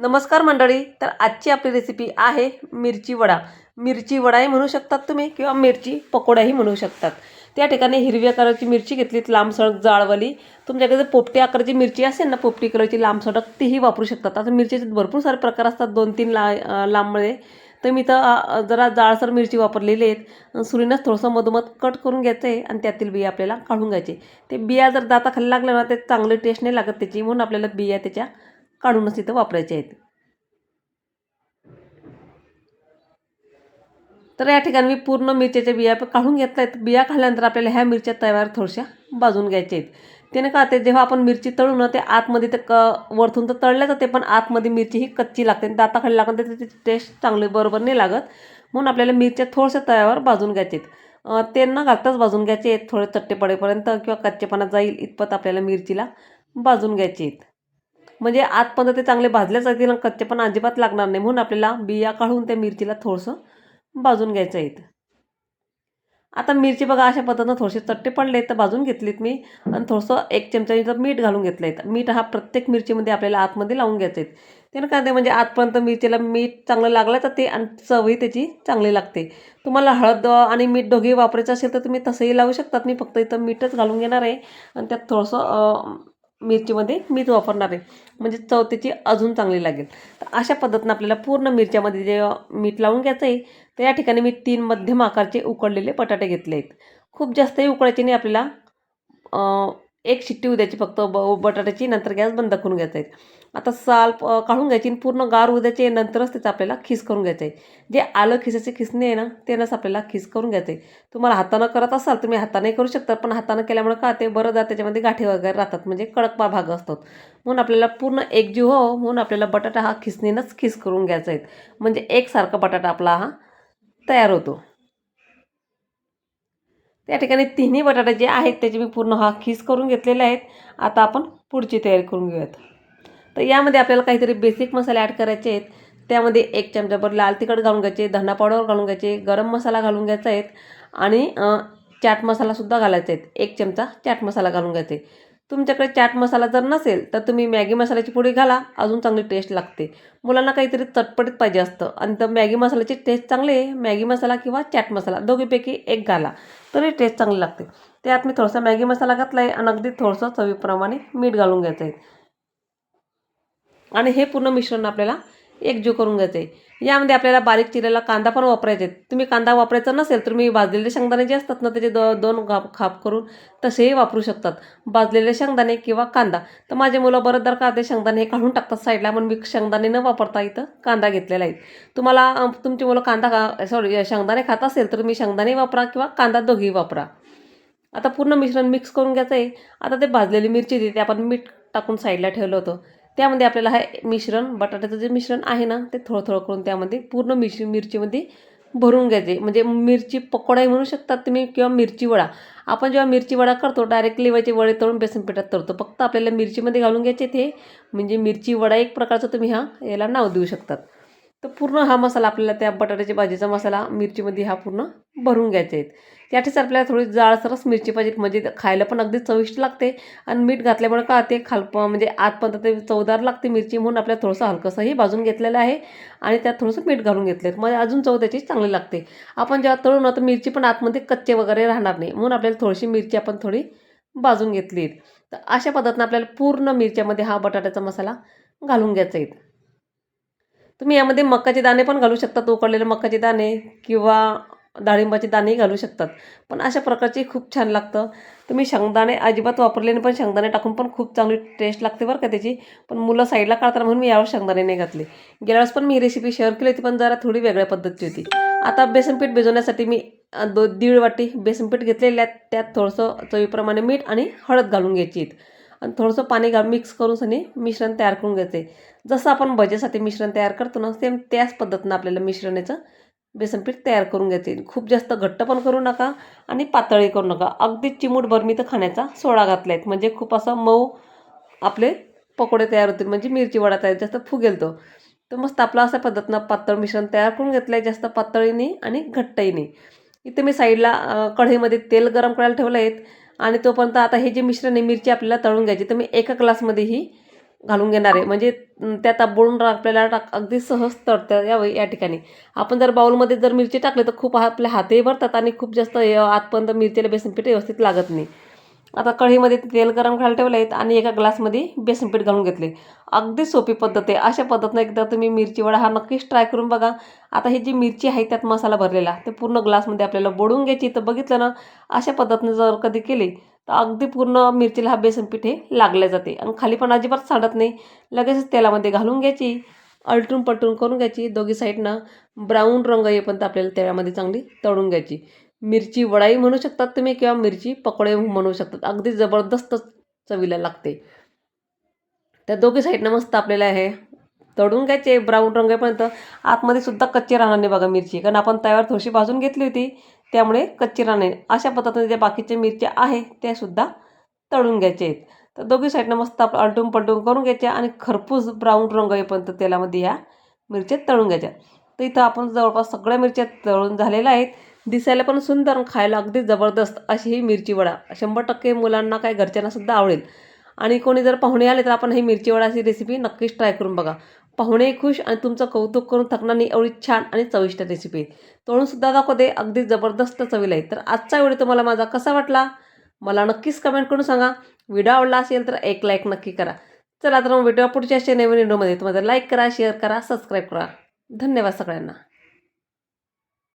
नमस्कार मंडळी तर आजची आपली रेसिपी आहे मिरची वडा. मिरची वडाही म्हणू शकतात तुम्ही किंवा मिरची पकोडाही म्हणू शकतात. त्या ठिकाणी हिरव्या कलरची मिरची घेतलीत लांब सडक जाळवाली तुमच्याकडे जर पोपटी आकाराची मिरची असेल ना पोपटी कलरची लांब सडक तीही वापरू शकतात. आता मिरचीचे भरपूर सारे प्रकार असतात दोन तीन ला लांबमध्ये तर मी तर जरा जाळसर मिरची वापरलेली आहेत. सुरीनंच थोडंसं मधोमध कट करून घ्यायचं आहे आणि त्यातील बिया आपल्याला काढून घ्यायचे. ते बिया जर दाताखाली लागल्या ना ते चांगले टेस्ट नाही लागत त्याची. म्हणून आपल्याला बिया त्याच्या काढूनच तिथं वापरायचे आहेत. तर या ठिकाणी मी पूर्ण मिरच्याच्या बिया प- काढून घेतल्या आहेत. बिया खाल्ल्यानंतर आपल्याला ह्या मिरच्या तव्यावर थोडशा भाजून घ्यायच्या आहेत. त्याने का ते जेव्हा आपण मिरची तळू ना ते आतमध्ये ते क वरतून तर तळल्या जाते पण आतमध्ये मिरची ही कच्ची लागते आणि दाताखाली लागून तर त्याची टेस्ट चांगली बरोबर नाही लागत. म्हणून आपल्याला मिरच्या थोड्याशा तव्यावर भाजून घ्यायचे आहेत. ते न घालताच भाजून घ्यायचे आहेत थोडे चट्टे पडेपर्यंत किंवा कच्चेपणा जाईल इतपत आपल्याला मिरचीला भाजून घ्यायचे आहेत. म्हणजे आतपर्यंत ते चांगले भाजले जातील आणि कच्चेपणा अजिबात लागणार नाही. म्हणून आपल्याला बिया काढून त्या मिरचीला थोडंसं भाजून घ्यायचं आहेत आता मिरची बघा अशा पद्धतीनं थोडेसे चट्टे पडले तर भाजून घेतलीत मी. आणि थोडंसं एक चमचा इथं मीठ घालून घेतलं आहे. मीठ हा प्रत्येक मिरचीमध्ये आपल्याला आतमध्ये लावून घ्यायचं आहे. त्यानं काय ते म्हणजे आतपर्यंत मिरचीला मीठ चांगलं लागलं तर ते आणि चवही त्याची चांगली लागते. तुम्हाला हळद आणि मीठ दोघेही वापरायचं असेल तर तुम्ही तसंही लावू शकतात. मी फक्त इथं मीठच घालून घेणार आहे. आणि त्यात थोडंसं मिरचीमध्ये मीठ वापरणार आहे. म्हणजे चव त्याची अजून चांगली लागेल. तर अशा पद्धतीनं आपल्याला पूर्ण मिरच्यामध्ये जे मीठ लावून घ्यायचं आहे तर या ठिकाणी मी तीन मध्यम आकारचे उकडलेले बटाटे घेतले आहेत. खूप जास्तही उकडायचे नाही आपल्याला एक शिट्टी होऊ द्यायची फक्त ब बटाट्याची नंतर गॅस बंद करून घ्यायचा आहे. आता साल प- काढून घ्यायची आणि पूर्ण गार उद्याचे नंतरच त्याचं आपल्याला खीस करून घ्यायचं आहे जे आलं खिसाचे खिसणे आहे ना तेनंच आपल्याला खीस करून घ्यायचं आहे तुम्हाला हातानं करत असाल तुम्ही हाताने करू शकता पण हातानं केल्यामुळे का ते बरं जात त्याच्यामध्ये गाठी वगैरे राहतात म्हणजे कडकपा भाग असतात. म्हणून आपल्याला पूर्ण एकजीव हो म्हणून आपल्याला बटाटा हा खिसणीनंच खिस करून घ्यायचा आहे. म्हणजे एकसारखा बटाटा आपला हा तयार होतो. त्या ठिकाणी तिन्ही बटाटे जे आहेत त्याचे मी पूर्ण हा खीस करून घेतलेले आहेत. आता आपण पुढची तयारी करून घेऊयात. तर यामध्ये आपल्याला काहीतरी बेसिक मसाले ॲड करायचे आहेत. त्यामध्ये एक चमचाभर लाल तिखट घालून घ्यायचे धना पावडर घालून घ्यायचे गरम मसाला घालून घ्यायचा आहेत आणि चाट मसालासुद्धा घालायचा आहेत एक चमचा चाट मसाला घालून घ्यायचे. तुमच्याकडे चाट मसाला जर नसेल तर तुम्ही मॅगी मसाल्याची पुडी घाला अजून चांगली टेस्ट लागते. मुलांना काहीतरी चटपटीत पाहिजे असतं आणि तर मॅगी मसाल्याची टेस्ट चांगली आहे. मॅगी मसाला किंवा चाट मसाला दोघीपैकी एक घाला तरी टेस्ट चांगली लागते. त्यात मी थोडासा मॅगी मसाला घातला आहे आणि अगदी थोडंसं चवीप्रमाणे मीठ घालून घ्यायचं आहे. आणि हे पूर्ण मिश्रण आपल्याला एकजीव करून घ्यायचं आहे यामध्ये आपल्याला बारीक चिरलेला कांदा पण वापरायचे तुम्ही कांदा वापरायचा नसेल तर मी भाजलेले शेंगदाणे जे असतात ना त्याचे दो दोन खाप खाप करून तसेही वापरू शकतात. भाजलेले शेंगदाणे किंवा कांदा. तर माझे मुलं बरोबर का ते शेंगदाणे हे काढून टाकतात साईडला म्हणून मी शेंगदाणे न वापरता इथं कांदा घेतलेला आहे. तुम्हाला तुमची मुलं कांदा खा सॉरी शेंगदाणे खात असेल तर मी शेंगदाणे वापरा किंवा कांदा दोघेही वापरा. आता पूर्ण मिश्रण मिक्स करून घ्यायचं आहे आता ते भाजलेली मिरची देते आपण मीठ टाकून साईडला ठेवलं होतं. त्यामध्ये आपल्याला हे मिश्रण बटाट्याचं जे मिश्रण आहे ना ते थोडं थोडं करून त्यामध्ये पूर्ण मिश मिरचीमध्ये भरून घ्यायचे. म्हणजे मिरची पकोडाही म्हणू शकतात तुम्ही किंवा मिरची वडा. आपण जेव्हा मिरची वडा करतो डायरेक्ट लिवायचे वडे तळून बेसन पिठात तळतो. फक्त आपल्याला मिरचीमध्ये घालून घ्यायचे ते. म्हणजे मिरची वडा एक प्रकारचं तुम्ही हा याला नाव देऊ शकतात. तर पूर्ण हा मसाला आपल्याला त्या बटाट्याच्या भाजीचा मसाला मिरचीमध्ये हा पूर्ण भरून घ्यायचे आहेत. त्याठीच आपल्याला थोडी जाळसरच मिरची पाहिजे म्हणजे खायला पण अगदी चविष्ट लागते आणि मीठ घातल्यामुळे का ते खालप म्हणजे आतपर्यंत ते चवदार लागते मिरची म्हणून आपल्याला थोडंसं हलकंसंही भाजून घेतलेलं आहे आणि त्यात थोडंसं मीठ घालून घेतलं म्हणजे अजून चव त्याची चांगली लागते. आपण जेव्हा तळू ना तर मिरची पण आतमध्ये कच्चे वगैरे राहणार नाही. म्हणून आपल्याला थोडीशी मिरची आपण थोडी भाजून घेतली तर अशा पद्धतीनं आपल्याला पूर्ण मिरच्यामध्ये हा बटाट्याचा मसाला घालून घ्यायचा आहे. तुम्ही यामध्ये मकाचे दाणे पण घालू शकतात उकडलेले मकाचे दाणे किंवा डाळिंबाचे दाणेही घालू शकतात. पण अशा प्रकारचे खूप छान लागतं. तुम्ही शेंगदाणे अजिबात वापरले नाही पण शेंगदाणे टाकून पण खूप चांगली टेस्ट लागते बरं का त्याची. पण मुलं साईडला काढताना म्हणून मी यावर शेंगदाणे नाही घातले. गेल्या वेळेस पण मी रेसिपी शेअर केली होती पण जरा थोडी वेगळ्या पद्धतीची होती. आता बेसनपीठ भिजवण्यासाठी मी दो दीड वाटी बेसनपीठ घेतलेले आहेत. त्यात थोडंसं चवीप्रमाणे मीठ आणि हळद घालून घ्यायची आहेत. आणि थोडंसं पाणी घालून मिक्स करून सनी मिश्रण तयार करून घ्यायचं आहे जसं आपण भजेसाठी मिश्रण तयार करतो ना सेम त्याच पद्धतीनं आपल्याला मिश्रणाचं बेसनपीठ तयार करून घ्यायचे खूप जास्त घट्ट पण करू नका आणि पातळही करू नका. अगदी चिमूटभर मी तर खाण्याचा सोडा घातला आहेत म्हणजे खूप असं मऊ आपले पकोडे तयार होतील. म्हणजे मिरची वडा तयार जास्त फुगेल तो तर मस्त आपला अशा पद्धतीनं पातळ मिश्रण तयार करून घेतलं आहे जास्त पातळीने आणि घट्टही नाही. इथे मी साईडला कढईमध्ये तेल गरम करायला ठेवलं आहेत आणि तोपर्यंत आता हे जे मिश्रण आहे मिरची आपल्याला तळून घ्यायची तर मी एका ग्लासमध्ये ही घालून घेणार आहे. म्हणजे त्या ताबडून आपल्याला टाक अगदी सहज तळता यावं या ठिकाणी. आपण जर बाउलमध्ये जर मिरची टाकली तर खूप आपले हातही भरतात आणि खूप जास्त आतपर्यंत मिरचीला बेसनपीठ व्यवस्थित लागत नाही. आता कढईमध्ये तेल गरम करायला ठेवलं आहेत आणि एका ग्लासमध्ये बेसनपीठ घालून घेतले अगदी सोपी पद्धत आहे. अशा पद्धतीनं एकदा तुम्ही मिरची वडा हा नक्कीच ट्राय करून बघा. आता ही जी मिरची आहे त्यात मसाला भरलेला ते पूर्ण ग्लासमध्ये आपल्याला बोडून घ्यायची तर बघितलं ना अशा पद्धतीने जर कधी केली तर अगदी पूर्ण मिरचीला हा बेसनपीठ हे लागले जाते. आणि खाली पण अजिबात सांडत नाही. लगेचच तेलामध्ये घालून घ्यायची. अलटून पलटून करून घ्यायची. दोघी साईडनं ब्राऊन रंग येईपर्यंत आपल्याला तेलामध्ये चांगली तळून घ्यायची. मिरची वडाई म्हणू शकतात तुम्ही किंवा मिरची पकोडे म्हणू शकतात. अगदी जबरदस्त चवीला लागते. त्या दोघी साईडनं मस्त आपल्याला आहे तळून घ्यायचे. ब्राऊन रंगेपर्यंत. आतमध्ये सुद्धा कच्ची राहणार नाही बघा मिरची. कारण आपण तव्यावर थोडीशी भाजून घेतली होती. त्यामुळे कच्ची राहणार नाही. अशा पद्धतीने ज्या बाकीच्या मिरच्या आहे त्या सुद्धा तळून घ्यायचे आहेत. तर दोघी साईडनं मस्त आपण अलटून पलटून करून घ्यायच्या आणि खरपूस ब्राऊन रंग येईपर्यंत तेलामध्ये ह्या मिरच्या तळून घ्यायच्या. तर इथं आपण जवळपास सगळ्या मिरच्या तळून झालेल्या आहेत. दिसायला पण सुंदर खायला अगदी जबरदस्त अशी ही मिरची वडा. शंभर टक्के मुलांना काय घरच्यांनासुद्धा आवडेल. आणि कोणी जर पाहुणे आले तर आपण ही मिरची वडाची रेसिपी नक्कीच ट्राय करून बघा. पाहुणे खुश आणि तुमचं कौतुक करून थकणार नाही एवढी छान आणि चविष्ट रेसिपी आहे तळूनसुद्धा दाखवते अगदी जबरदस्त चवीला आहे. तर आजचा व्हिडिओ तुम्हाला माझा कसा वाटला? मला नक्कीच कमेंट करून सांगा. व्हिडिओ आवडला असेल तर एक लाईक नक्की करा. चला तर मग भेटूया पुढच्या अशा नवीन व्हिडिओमध्ये तुम्हाला लाईक करा शेअर करा सबस्क्राईब करा. धन्यवाद सगळ्यांना.